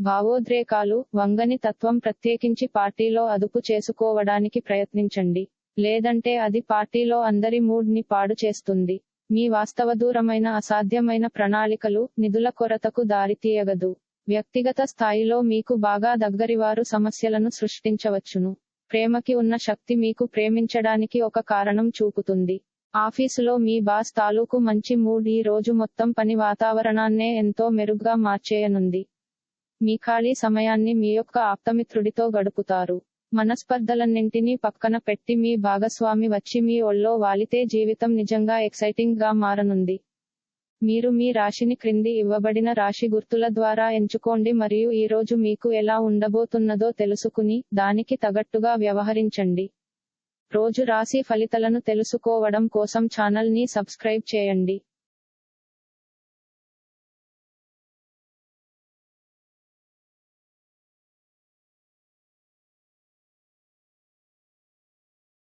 భావోద్రేకాలు వంగని తత్వం ప్రత్యేకించి పార్టీలో అదుపు చేసుకోవడానికి ప్రయత్నించండి. లేదంటే అది పార్టీలో అందరి మూడ్ని పాడు చేస్తుంది. మీ వాస్తవ దూరమైన అసాధ్యమైన ప్రణాళికలు నిధుల కొరతకు దారితీయగదు వ్యక్తిగత స్థాయిలో మీకు బాగా దగ్గరివారు సమస్యలను సృష్టించవచ్చును. ప్రేమకి ఉన్న శక్తి మీకు ప్రేమించడానికి ఒక కారణం చూపుతుంది. ఆఫీసులో మీ బాస్ తాలూకు మంచి మూడ్ ఈ రోజు మొత్తం పని వాతావరణాన్నే ఎంతో మెరుగ్గా మార్చేయనుంది. మీ ఖాళీ సమయాన్ని మీ యొక్క ఆప్తమిత్రుడితో గడుపుతారు. మనస్పర్ధలన్నింటినీ పక్కన పెట్టి మీ భాగస్వామి వచ్చి మీ ఒళ్ళో వాలితే జీవితం నిజంగా ఎక్సైటింగ్గా మారనుంది. మీరు మీ రాశిని క్రింది ఇవ్వబడిన రాశి గుర్తుల ద్వారా ఎంచుకోండి మరియు ఈ రోజు మీకు ఎలా ఉండబోతున్నదో తెలుసుకుని దానికి తగట్టుగా వ్యవహరించండి. రోజు రాశి ఫలితాలను తెలుసుకోవడం కోసం ఛానల్ని సబ్స్క్రైబ్ చేయండి.